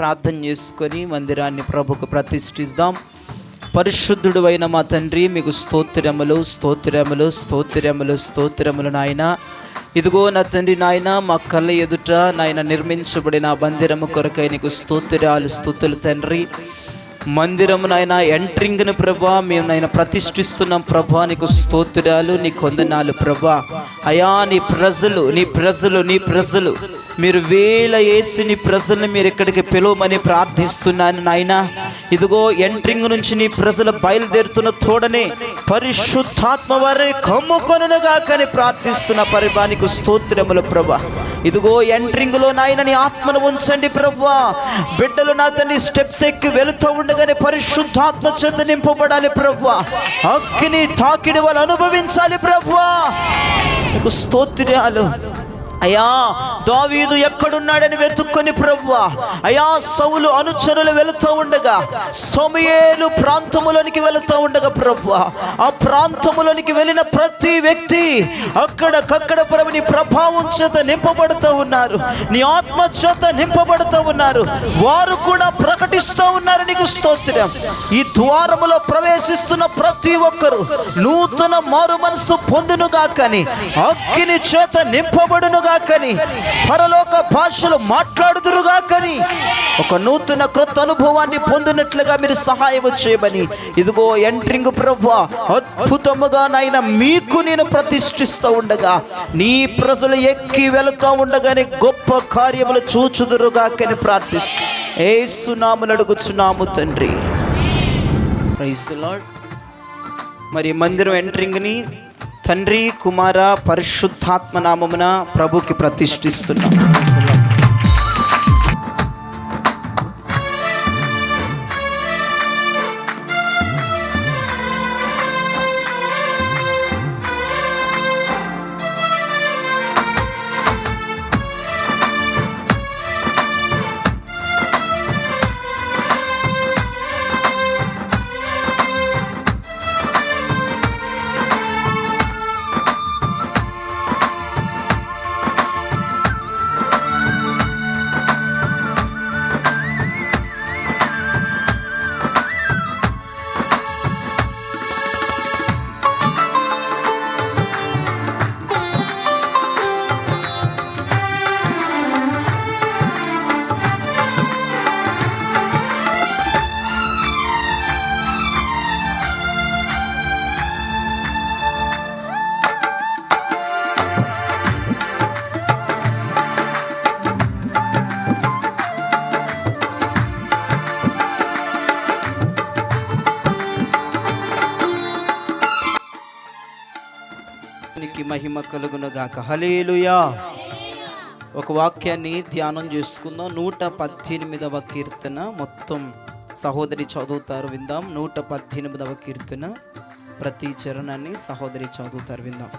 ప్రార్థన చేసుకొని మందిరాన్ని ప్రభుకు ప్రతిష్ఠిద్దాం. పరిశుద్ధుడు అయిన మా తండ్రి మీకు స్తోత్రములు స్తోత్రములు స్తోత్రములు స్తోత్రములు నాయన. ఇదిగో నా తండ్రి నాయన మా కళ్ళ ఎదుట నాయన నిర్మించబడిన మందిరము కొరకై నీకు స్తోత్రాలు స్తుతులు తండ్రి. మందిరము నాయన ఎంట్రింగ్ను ప్రభా మేము నాయన ప్రతిష్ఠిస్తున్నాం ప్రభా నీకు స్తోత్రాలు నీ కొందనాలు ప్రభా. అయా నీ ప్రజలు నీ ప్రజలు నీ ప్రజలు. మీరు వేల వేసి నీ ప్రజల్ని మీరు ఇక్కడికి పిలువమని ప్రార్థిస్తున్నాను నాయన. ఇదిగో ఎంట్రింగ్ నుంచి నీ ప్రజలు బయలుదేరుతున్న తోడనే పరిశుద్ధాత్మ వారిని కమ్ముకొనుగా కానీ ప్రార్థిస్తున్న పరిభానికి స్తోత్రములు ప్రభా. ఇదిగో ఎంట్రింగ్లో నాయన నీ ఆత్మను ఉంచండి ప్రభా. బిడ్డలు నా తండ్రి స్టెప్స్ ఎక్కి వెళుతూ ఉండగానే పరిశుద్ధాత్మ చేత నింపబడాలి ప్రభా. అగ్ని తాకిడి వాళ్ళు అనుభవించాలి ప్రభా. నీకు స్తోత్రాలు అయ్యా దావీదు ఎక్కడున్నాడని వెతుక్కొని ప్రవ్వా అయా సౌలు అనుచరులు వెళుతూ ఉండగా సమయేలు ప్రాంతములోనికి వెళుతూ ఉండగా ప్రవ్వా ఆ ప్రాంతములోనికి వెళ్ళిన ప్రతి వ్యక్తి అక్కడకక్కడ ప్రభు నీ ప్రభావం చేత నింపబడుతూ ఉన్నారు. నీ ఆత్మ చేత నింపబడుతూ ఉన్నారు. వారు కూడా ప్రకటిస్తూ ఉన్నారు నీకు స్తోత్రం. ఈ ద్వారములో ప్రవేశిస్తున్న ప్రతి ఒక్కరు నూతన మారు మనసు పొందునుగా కానీ అగ్ని చేత నింపబడునుగా కానీ పరలోక భాషలు మాట్లాడుదురుగా కానీ ఒక నూతన క్రొత్త అనుభవాన్ని పొందినట్లుగా మీరు సహాయం చేయమని ఇదిగో ఎంట్రింగ్ ప్రభా అద్భుతముగా నాయన మీకు నేను ప్రతిష్ఠిస్తూ ఉండగా నీ ప్రజలు ఎక్కి వెళుతూ ఉండగానే గొప్ప కార్యములు చూచుదురుగా కానీ ప్రార్థిస్తూ ఏసునాములు అడుగుచున్నాము తండ్రి. ప్రైజ్ మరి మందిరం ఎంట్రింగ్ని తండ్రి కుమార పరిశుద్ధాత్మ నామమున ప్రభుకి ప్రతిష్ఠిస్తున్నాం. మహిమ కలుగునుగాక. హలేలుయా ఒక వాక్యాన్ని ధ్యానం చేసుకుందాం. నూట పద్దెనిమిదవ కీర్తన మొత్తం సహోదరి చదువుతారు విందాం. నూట పద్దెనిమిదవ కీర్తన ప్రతి చరణాన్ని సహోదరి చదువుతారు విందాం.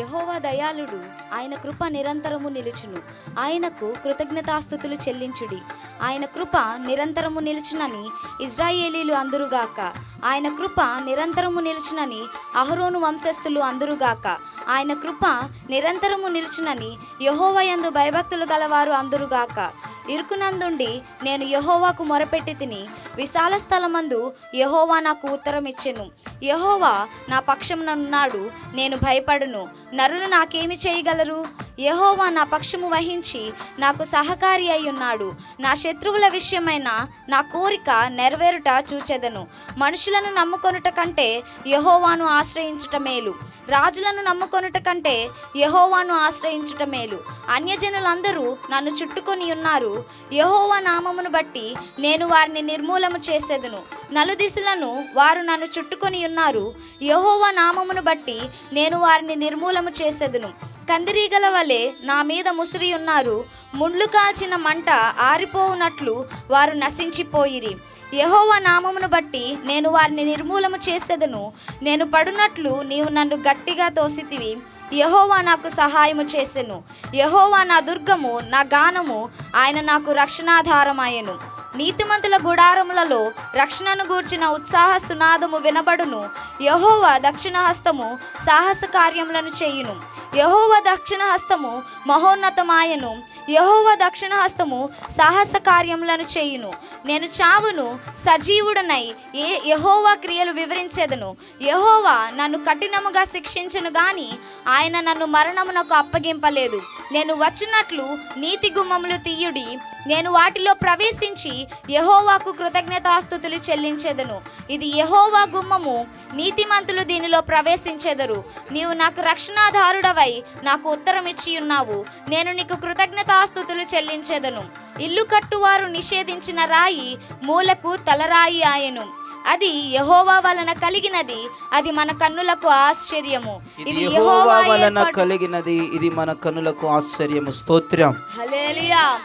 యహోవా దయాళుడు ఆయన కృప నిరంతరము నిలుచును. ఆయనకు కృతజ్ఞతాస్థుతులు చెల్లించుడి. ఆయన కృప నిరంతరము నిలుచునని ఇజ్రాయేలీలు అందురుగాక. ఆయన కృప నిరంతరము నిలుచునని అహరోను వంశస్థులు అందురుగాక. ఆయన కృప నిరంతరము నిలుచునని యహోవయందు భయభక్తులు గలవారు అందురుగాక. ఇరుకునందుండి నేను యహోవాకు మొరపెట్టి తిని విశాల స్థలమందు యహోవా నాకు ఉత్తరం ఇచ్చెను యహోవా నా పక్షమునన్నాడు నేను భయపడను. నరులు నాకేమి చేయగలరు? యహోవా నా పక్షము వహించి నాకు సహకారి అయి ఉన్నాడు నా శత్రువుల విషయమైన నా కోరిక నెరవేరుట చూచెదను. మనుషులను నమ్ముకొనుట కంటే యహోవాను ఆశ్రయించుట మేలు. రాజులను నమ్ముకొనుట కంటే యహోవాను ఆశ్రయించుట మేలు. అన్యజనులందరూ నన్ను చుట్టుకొని ఉన్నారు. యహోవా నామమును బట్టి నేను వారిని నిర్మూలము చేసేదను. నలుదిశలను వారు నన్ను చుట్టుకొని ఉన్నారు. యహోవా నామమును బట్టి నేను వారిని నిర్మూలము చేసేదను. కందిరీగల వలె నా మీద ముసిరి ఉన్నారు ముండ్లు కాల్చిన మంట ఆరిపోవునట్లు వారు నశించిపోయిరి. యహోవ నామమును బట్టి నేను వారిని నిర్మూలము చేసేదను. నేను పడునట్లు నీవు నన్ను గట్టిగా తోసితివి. యహోవా నాకు సహాయము చేసెను. యహోవా నా దుర్గము నా గానము ఆయన నాకు రక్షణాధారమాయెను. నీతిమంతుల గుడారములలో రక్షణను గూర్చిన ఉత్సాహ సునాదము వినబడును. యహోవా దక్షిణ హస్తము సాహస కార్యములను చేయును. యహోవ దక్షిణ హస్తము మహోన్నతమాయను. యహోవ దక్షిణ హస్తము సాహస కార్యములను చేయును. నేను చావును సజీవుడనై ఏ యహోవా క్రియలు వివరించేదను. యహోవా నన్ను కఠినముగా శిక్షించను గాని ఆయన నన్ను మరణమునకు అప్పగింపలేదు. నేను వచ్చినట్లు నీతి గుమ్మములు తీయుడి. నేను వాటిలో ప్రవేశించి యహోవాకు కృతజ్ఞతాస్థుతులు చెల్లించేదను. ఇది యహోవా గుమ్మము నీతిమంతులు దీనిలో ప్రవేశించెదరు. నీవు నాకు రక్షణాధారుడవై నాకు ఉత్తరం ఇచ్చి ఉన్నావు నేను నీకు కృతజ్ఞత కృతజ్ఞతాస్థుతులు చెల్లించేదను. ఇల్లు కట్టువారు నిషేధించిన రాయి మూలకు తలరాయి ఆయను. అది యహోవా వలన కలిగినది అది మన కన్నులకు ఆశ్చర్యము. ఇది యెహోవా వలన కలిగినది ఇది మన కనులకు ఆశ్చర్యము. స్తోత్రం. హల్లెలూయా.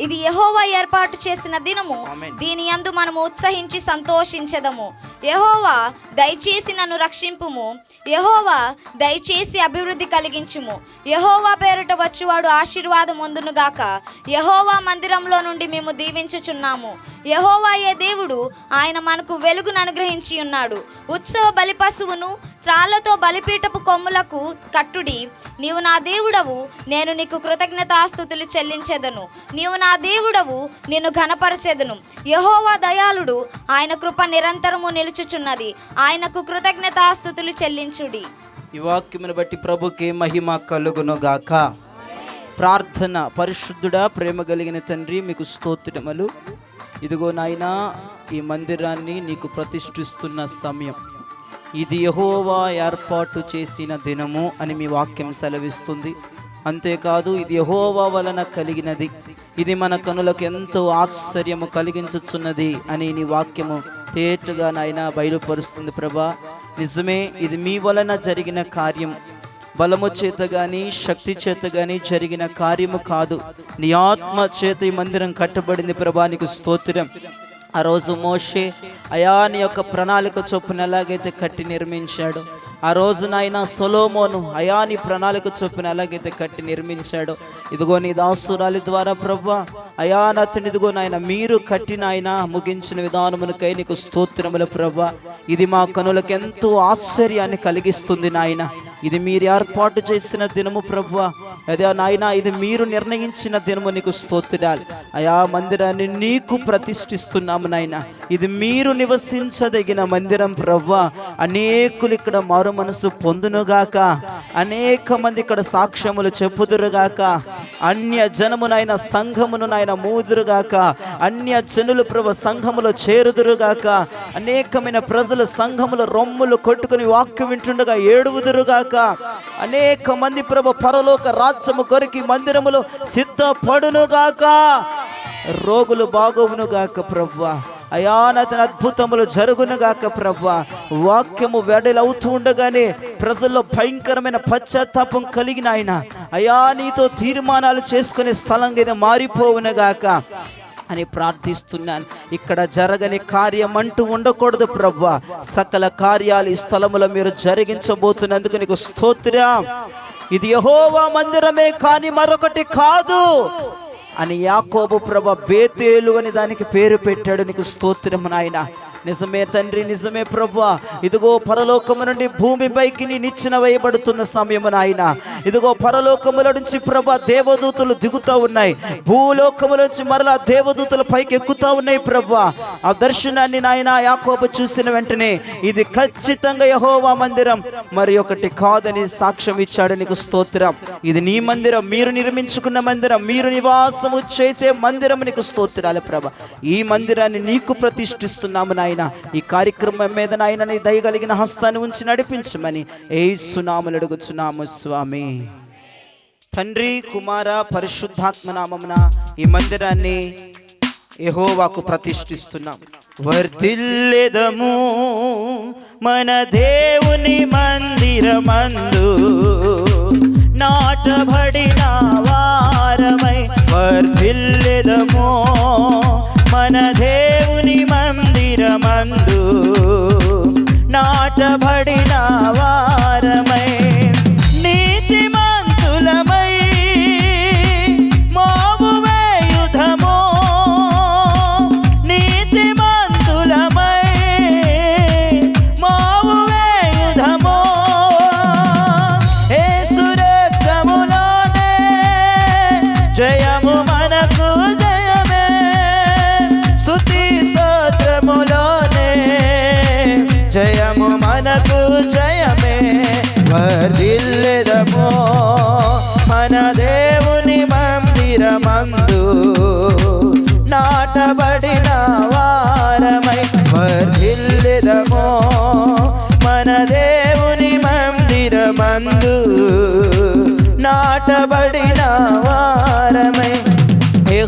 ఇది యహోవా ఏర్పాటు చేసిన దినము. దీని యందు మనము ఉత్సహించి సంతోషించదము. యహోవా దయచేసి నన్ను రక్షింపుము. యహోవా దయచేసి అభివృద్ధి కలిగించుము. యహోవా పేరుట వచ్చువాడు ఆశీర్వాదం పొందునుగాక యహోవా మందిరంలో నుండి మేము దీవించుచున్నాము. యహోవా ఏ దేవుడు ఆయన మనకు వెలుగును అనుగ్రహించి ఉన్నాడు. ఉత్సవ బలి పశువును త్రాళ్ళతో బలిపీఠపు కొమ్ములకు కట్టుడి నీవు నా దేవుడవు నేను నీకు కృతజ్ఞతాస్థుతులు చెల్లించెదను. నీవు నా దేవుడవు నిన్ను ఘనపరచెదను. యహోవా దయాళుడు ఆయన కృప నిరంతరము నిలుచుచున్నది. ఆయనకు కృతజ్ఞతాస్థుతులు చెల్లించుడి. ఈ వాక్యమును బట్టి ప్రభుకి మహిమ కలుగును గాక ప్రార్థన పరిశుద్ధుడా ప్రేమ కలిగిన తండ్రి మీకు స్తోత్రములు. ఇదిగో నాయనా ఈ మందిరాన్ని నీకు ప్రతిష్ఠిస్తున్న సమయం. ఇది యహోవా ఏర్పాటు చేసిన దినము అని మీ వాక్యం సెలవిస్తుంది. అంతేకాదు ఇది యహోవా వలన కలిగినది. ఇది మన కనులకు ఎంతో ఆశ్చర్యము కలిగించుచున్నది అని నీ వాక్యము తేటగా నాయన బయలుపరుస్తుంది ప్రభా. నిజమే ఇది మీ వలన జరిగిన కార్యం. బలము చేత కానీ శక్తి చేత కానీ జరిగిన కార్యము కాదు. నీ ఆత్మ చేత ఈ మందిరం కట్టబడింది ప్రభా నీకు స్తోత్రం. ఆ రోజు మోషే అయాని యొక్క ప్రణాళిక చొప్పున ఎలాగైతే కట్టి నిర్మించాడు ఆ రోజు నాయన సొలోమోను అయాని ప్రణాళిక చొప్పున ఎలాగైతే కట్టి నిర్మించాడు ఇదిగో నీ దాసురాలి ద్వారా ప్రభా అయానతని ఇదిగో నాయన మీరు కట్టిన ఆయన ముగించిన విధానమునకై నీకు స్తోత్రములు ప్రభా. ఇది మా కనులకు ఎంతో ఆశ్చర్యాన్ని కలిగిస్తుంది నాయన. ఇది మీరు ఏర్పాటు చేసిన దినము ప్రభు. అదే నాయన ఇది మీరు నిర్ణయించిన దినము నీకు స్తోత్రాలు. అయా మందిరాన్ని నీకు ప్రతిష్ఠిస్తున్నాము నాయన. ఇది మీరు నివసించదగిన మందిరం ప్రవ్వ. అనేకులు ఇక్కడ మారు మనసు పొందునుగాక. అనేక మంది ఇక్కడ సాక్ష్యములు చెప్పుదురుగాక. అన్య జనమునైన సంఘమును నాయన మూదురుగాక. అన్య జనులు ప్రభు సంఘములో చేరుదురుగాక. అనేకమైన ప్రజలు సంఘములు రొమ్ములు కొట్టుకుని వాక్యం వింటుండగా ఏడువుదురుగాక. అనేక మంది ప్రభు పరలోక రాజ్యము కొరికి మందిరములో సిద్ధపడునుగాక. రోగులు బాగోవునుగాక ప్రభు. అయానతన అద్భుతములు జరుగునుగాక ప్రభు. వాక్యము వెడలవుతూ ఉండగానే ప్రజల్లో భయంకరమైన పశ్చాత్తాపం కలిగిన ఆయన. అయా నీతో తీర్మానాలు చేసుకునే స్థలంగా ఇది మారిపోవునుగాక అని ప్రార్థిస్తున్నాను. ఇక్కడ జరగని కార్యం అంటూ ఉండకూడదు ప్రభ్వ సకల కార్యాలు ఈ స్థలములో మీరు జరిగించబోతున్నందుకు నీకు స్తోత్రం. ఇది యహోవా మందిరమే కానీ మరొకటి కాదు. అని యాకోబు ప్రభ బేతేలు అని దానికి పేరు పెట్టాడు. నీకు స్తోత్రం నాయన. నిజమే తండ్రి నిజమే ప్రభు ఇదిగో పరలోకము నుండి భూమిపైకి నీ నిచ్చిన వేయబడుతున్న సమయము నాయన. ఇదిగో పరలోకముల నుంచి ప్రభ దేవదూతలు దిగుతూ ఉన్నాయి. భూలోకముల నుంచి మరలా దేవదూతలు పైకి ఎక్కుతూ ఉన్నాయి ప్రభు ఆ దర్శనాన్ని నాయన యాకోబు చూసిన వెంటనే ఇది ఖచ్చితంగా యహోవా మందిరం. మరి ఒకటి కాదని సాక్ష్యం ఇచ్చాడు నీకు స్తోత్రం. ఇది నీ మందిరం మీరు నిర్మించుకున్న మందిరం మీరు నివాసము చేసే మందిరం నీకు స్తోత్రాలు ప్రభ. ఈ మందిరాన్ని నీకు ప్రతిష్ఠిస్తున్నాము నాయన. ఈ కార్యక్రమం మీద నాయన నీ దయగలిగిన హస్తాన్ని ఉంచి నడిపించమని ఏ సునాములు అడుగుచున్నాము స్వామి. తండ్రి కుమార పరిశుద్ధాత్మ నామమున ఈ మందిరాన్ని యహోవాకు ప్రతిష్ఠిస్తున్నాం. వర్ధిల్లెదము మన దేవుని మందిరమందు నాటబడిన వారమై వర్ధిల్లెదము మన దేవుని మందిరమందు నాటబడినా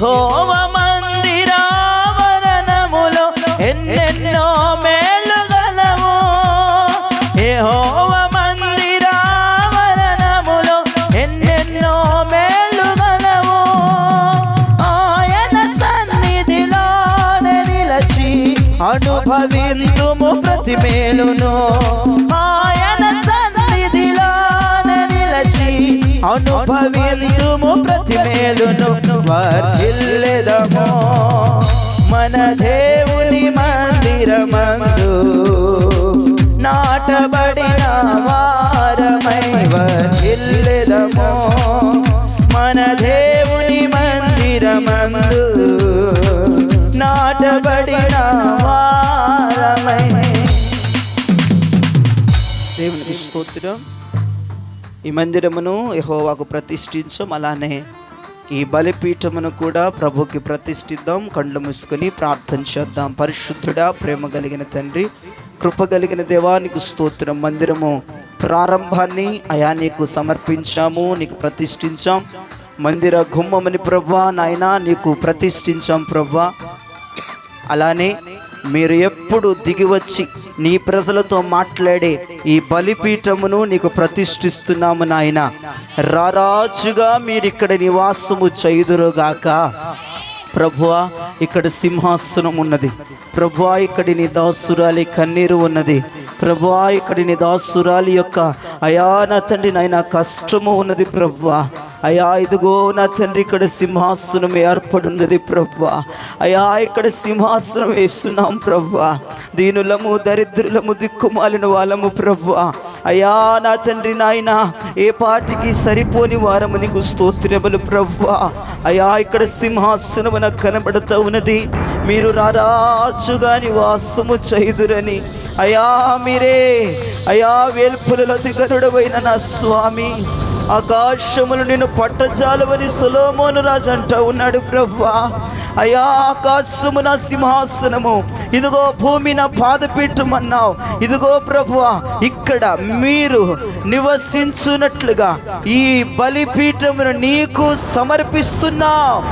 యహోవ మందిరావరణములో ఎన్నెన్నో మేళ్ళు గలవు యెహోవ మందిరావరణములో ఎన్నెన్నో మేళ్ళు గలవు ఆయన సన్నిధిలో నిలచి అనుభవిందుము ప్రతి మేలు నిలచి ప్రతి మేలును వర్ధిల్లెదము. మన దేవుని మందిరమందు నాటబడిన వారమై వర్ధిల్లెదము. మన దేవుని మందిరమందు నాటబడిన వారమై. దేవునికి స్తోత్రం. ఈ మందిరమును యహోవాకు ప్రతిష్ఠించం. అలానే ఈ బలిపీఠమును కూడా ప్రభుకి ప్రతిష్ఠిద్దాం. కళ్ళు మూసుకొని ప్రార్థన చేద్దాం. పరిశుద్ధుడా ప్రేమ కలిగిన తండ్రి కృప కలిగిన దేవానికి స్తోత్రం. మందిరము ప్రారంభాన్ని అయా నీకు సమర్పించాము నీకు ప్రతిష్ఠించాం. మందిర గుమ్మమని ప్రభా నాయనా నీకు ప్రతిష్ఠించాం ప్రభా. అలానే మీరు ఎప్పుడు దిగివచ్చి నీ ప్రజలతో మాట్లాడే ఈ బలిపీఠమును నీకు ప్రతిష్ఠిస్తున్నాము నాయన. రారాజుగా మీరిక్కడ నివాసము చేయుదురుగాక. ప్రభువా ఇక్కడ సింహాసనం ఉన్నది. ప్రభువా ఇక్కడి నీ దాసురాలి కన్నీరు ఉన్నది. ప్రభువా ఇక్కడి నీ దాసురాలి యొక్క అయా తండ్రి నాయన కష్టము ఉన్నది ప్రభువా. అయా ఇదిగో నా తండ్రి ఇక్కడ సింహాసనం ఏర్పడున్నది ప్రవ్వా అయా ఇక్కడ సింహాసనం వేస్తున్నాం ప్రవ్వా దీనులము దరిద్రులము దిక్కుమాలిన వాళ్ళము ప్రవ్వా అయా నా తండ్రి నాయన ఏ పాటికి సరిపోని వారము నీకు స్తోత్రములు ప్రవ్వా అయా ఇక్కడ సింహాసనము నాకు కనబడుతూ ఉన్నది. మీరు రారాజుగా నివాసము చేయుదురని. అయా మీరే. అయా వేల్పులలో దిగరుడవైన నా స్వామి. ఆకాశములు నిన్ను పట్టజాలవని సులోమోను రాజు అంటూ ఉన్నాడు ప్రభువా అయా ఆకాశము నా సింహాసనము. ఇదిగో భూమి నా పాదపీఠమన్నావు ఇదిగో ప్రభువా ఇక్కడ మీరు నివసించున్నట్లుగా ఈ బలిపీఠమును నీకు సమర్పిస్తున్నాం.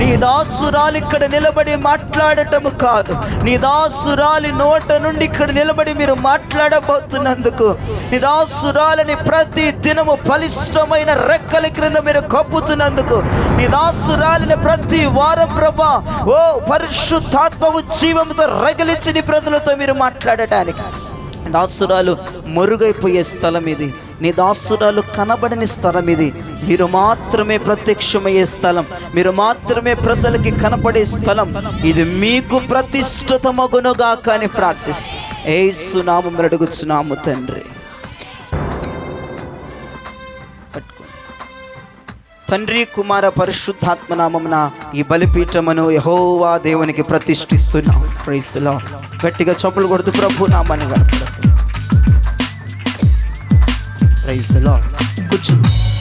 నీ దాసురాలు ఇక్కడ నిలబడి మాట్లాడటము కాదు. నీ దాసురాలి నోట నుండి ఇక్కడ నిలబడి మీరు మాట్లాడబోతున్నందుకు నీ దాసురాలని ప్రతి దినము బలిష్టమైన రెక్కల క్రింద మీరు కప్పుతున్నందుకు నీ దాసురాలిని ప్రతి వారం ప్రభా ఓ పరిశుద్ధాత్మము జీవంతో రగిలించి నీ ప్రజలతో మీరు మాట్లాడటానికి. దాసురాలు మరుగైపోయే స్థలం ఇది. నీ దాసురాలు కనబడని స్థలం ఇది. మీరు మాత్రమే ప్రత్యక్షమయ్యే స్థలం. మీరు మాత్రమే ప్రజలకి కనపడే స్థలం. ఇది మీకు ప్రతిష్ఠితమగునుగా కానీ ప్రార్థిస్తూ. ఏసునామం అడుగుచున్నాము తండ్రి. తండ్రి కుమార పరిశుద్ధాత్మ నామమున ఈ బలిపీఠమును యహోవా దేవునికి ప్రతిష్ఠిస్తున్నాం ప్రైస్లో గట్టిగా చప్పులు కొడుతూ ప్రభు నామాన్ని గడపడం Praise the Lord. Good to